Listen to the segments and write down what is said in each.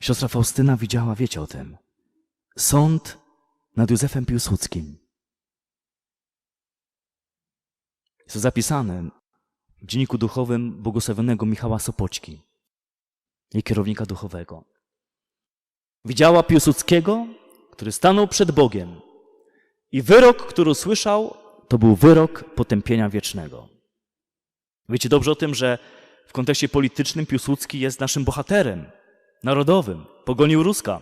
Siostra Faustyna widziała, wiecie o tym, sąd nad Józefem Piłsudskim. Jest to zapisane w dzienniku duchowym błogosławionego Michała Sopoćki, jej kierownika duchowego. Widziała Piłsudskiego, który stanął przed Bogiem i wyrok, który usłyszał, to był wyrok potępienia wiecznego. Wiecie dobrze o tym, że w kontekście politycznym Piłsudski jest naszym bohaterem narodowym. Pogonił Ruska.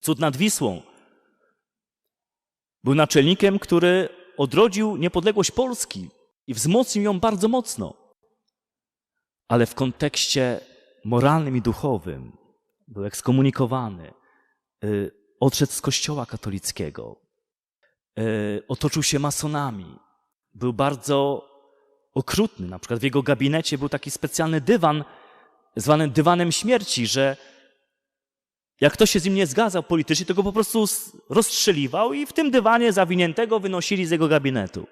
Cud nad Wisłą. Był naczelnikiem, który odrodził niepodległość Polski i wzmocnił ją bardzo mocno. Ale w kontekście moralnym i duchowym był ekskomunikowany, y, odszedł z kościoła katolickiego, y, otoczył się masonami, był bardzo okrutny. Na przykład w jego gabinecie był taki specjalny dywan, zwany dywanem śmierci, że jak ktoś się z nim nie zgadzał politycznie, to go po prostu rozstrzeliwał i w tym dywanie zawiniętego wynosili z jego gabinetu.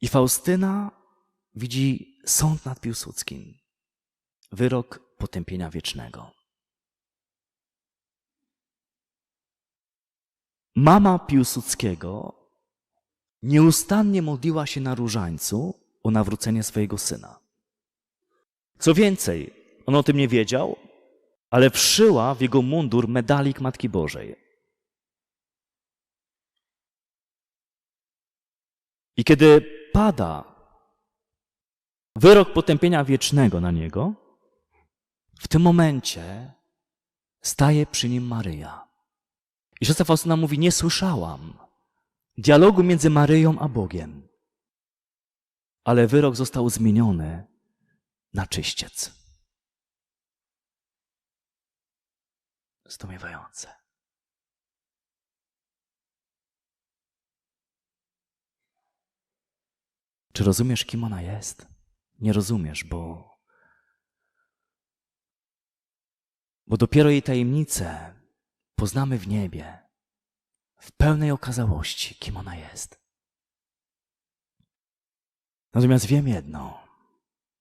I Faustyna widzi sąd nad Piłsudskim, wyrok potępienia wiecznego. Mama Piłsudskiego nieustannie modliła się na różańcu o nawrócenie swojego syna. Co więcej, on o tym nie wiedział, ale wszyła w jego mundur medalik Matki Bożej. I kiedy pada wyrok potępienia wiecznego na niego, w tym momencie staje przy nim Maryja. I siostra Faustyna mówi, nie słyszałam dialogu między Maryją a Bogiem, ale wyrok został zmieniony na czyściec. Zdumiewające. Czy rozumiesz, kim ona jest? Nie rozumiesz, bo. Bo dopiero jej tajemnice poznamy w niebie, w pełnej okazałości, kim ona jest. Natomiast wiem jedno,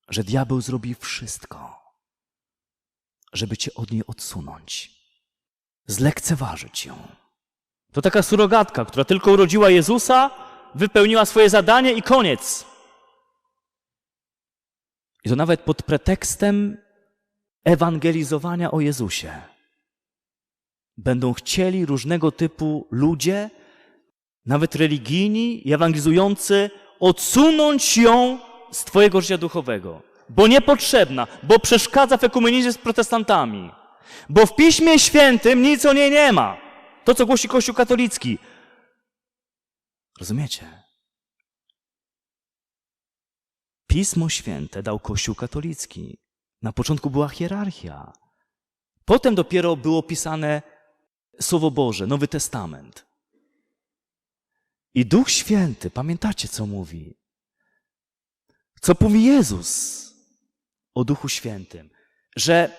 że diabeł zrobi wszystko, żeby cię od niej odsunąć, zlekceważyć ją. To taka surogatka, która tylko urodziła Jezusa, wypełniła swoje zadanie i koniec. I to nawet pod pretekstem ewangelizowania o Jezusie. Będą chcieli różnego typu ludzie, nawet religijni i ewangelizujący, odsunąć ją z Twojego życia duchowego, bo niepotrzebna, bo przeszkadza w ekumenizmie z protestantami, bo w Piśmie Świętym nic o niej nie ma. To, co głosi Kościół katolicki. Rozumiecie? Pismo Święte dał Kościół katolicki. Na początku była hierarchia. Potem dopiero było pisane Słowo Boże, Nowy Testament. I Duch Święty, pamiętacie co mówi? Co mówi Jezus o Duchu Świętym? Że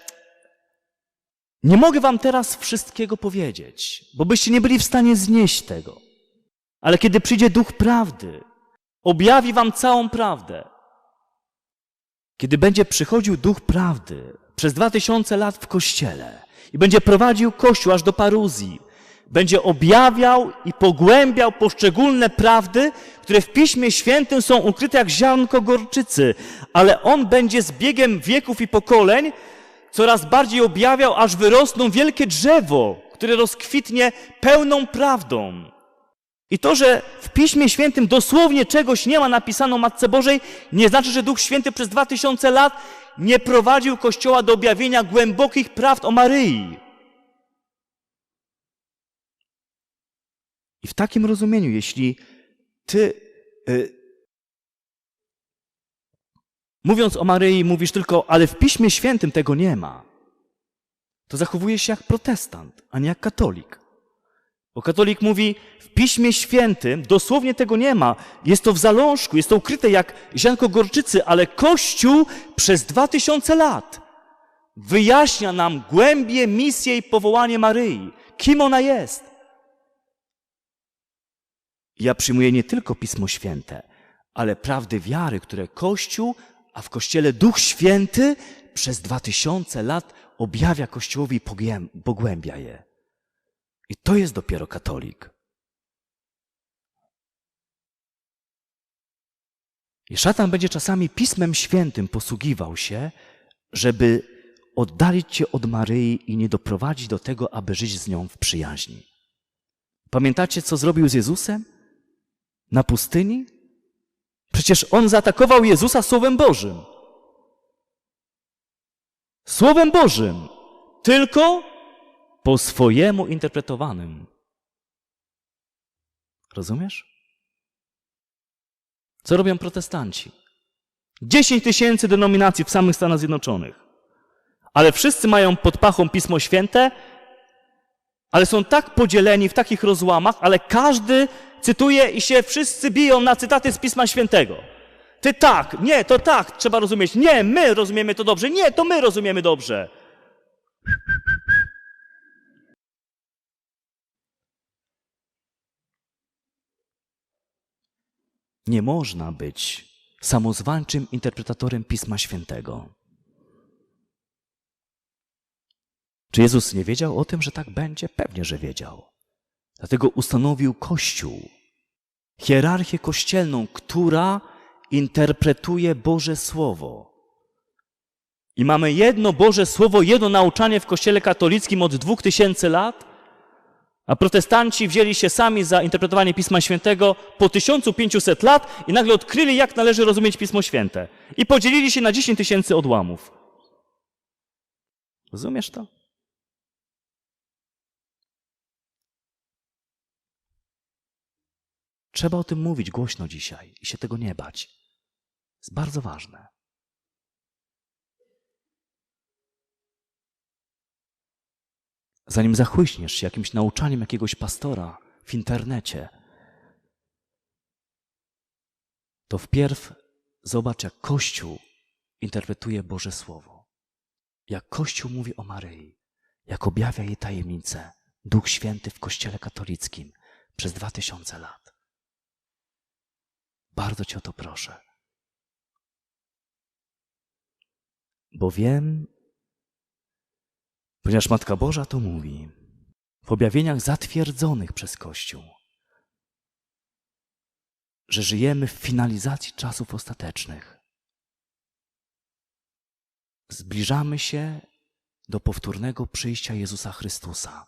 nie mogę wam teraz wszystkiego powiedzieć, bo byście nie byli w stanie znieść tego. Ale kiedy przyjdzie Duch Prawdy, objawi wam całą prawdę. Kiedy będzie przychodził Duch Prawdy przez dwa tysiące lat w Kościele i będzie prowadził Kościół aż do paruzji, będzie objawiał i pogłębiał poszczególne prawdy, które w Piśmie Świętym są ukryte jak ziarnko gorczycy, ale On będzie z biegiem wieków i pokoleń coraz bardziej objawiał, aż wyrosną wielkie drzewo, które rozkwitnie pełną prawdą. I to, że w Piśmie Świętym dosłownie czegoś nie ma napisane o Matce Bożej, nie znaczy, że Duch Święty przez dwa tysiące lat nie prowadził Kościoła do objawienia głębokich prawd o Maryi. I w takim rozumieniu, jeśli ty, y, mówiąc o Maryi, mówisz tylko, ale w Piśmie Świętym tego nie ma, to zachowujesz się jak protestant, a nie jak katolik. Bo katolik mówi, w Piśmie Świętym dosłownie tego nie ma. Jest to w zalążku, jest to ukryte jak ziarnko gorczycy, ale Kościół przez dwa tysiące lat wyjaśnia nam głębie, misję i powołanie Maryi. Kim ona jest? Ja przyjmuję nie tylko Pismo Święte, ale prawdy wiary, które Kościół a w Kościele Duch Święty przez dwa tysiące lat objawia Kościołowi i pogłę- pogłębia je. I to jest dopiero katolik. I szatan będzie czasami Pismem Świętym posługiwał się, żeby oddalić cię od Maryi i nie doprowadzić do tego, aby żyć z nią w przyjaźni. Pamiętacie, co zrobił z Jezusem na pustyni? Przecież on zaatakował Jezusa Słowem Bożym. Słowem Bożym, tylko po swojemu interpretowanym. Rozumiesz? Co robią protestanci? 10 tysięcy denominacji w samych Stanach Zjednoczonych. Ale wszyscy mają pod pachą Pismo Święte, ale są tak podzieleni w takich rozłamach, ale każdy cytuje i się wszyscy biją na cytaty z Pisma Świętego. Ty tak, nie, to tak, trzeba rozumieć. Nie, my rozumiemy to dobrze. Nie, to my rozumiemy dobrze. Nie można być samozwańczym interpretatorem Pisma Świętego. Czy Jezus nie wiedział o tym, że tak będzie? Pewnie, że wiedział. Dlatego ustanowił Kościół, hierarchię kościelną, która interpretuje Boże Słowo. I mamy jedno Boże Słowo, jedno nauczanie w Kościele katolickim od dwóch tysięcy lat, a protestanci wzięli się sami za interpretowanie Pisma Świętego po 1500 lat i nagle odkryli, jak należy rozumieć Pismo Święte. I podzielili się na 10 tysięcy odłamów. Rozumiesz to? Trzeba o tym mówić głośno dzisiaj i się tego nie bać. jest bardzo ważne. Zanim zachłyśniesz się jakimś nauczaniem jakiegoś pastora w internecie, to wpierw zobacz, jak Kościół interpretuje Boże Słowo. Jak Kościół mówi o Maryi, jak objawia jej tajemnice Duch Święty w Kościele katolickim przez dwa tysiące lat. Bardzo cię o to proszę. Bo wiem, ponieważ Matka Boża to mówi w objawieniach zatwierdzonych przez Kościół, że żyjemy w finalizacji czasów ostatecznych. Zbliżamy się do powtórnego przyjścia Jezusa Chrystusa.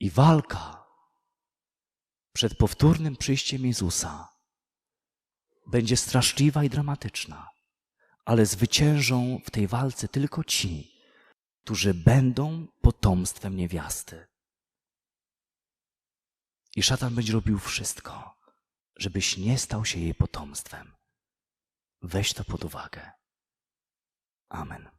I walka przed powtórnym przyjściem Jezusa będzie straszliwa i dramatyczna, ale zwyciężą w tej walce tylko ci, którzy będą potomstwem niewiasty. I szatan będzie robił wszystko, żebyś nie stał się jej potomstwem. Weź to pod uwagę. Amen.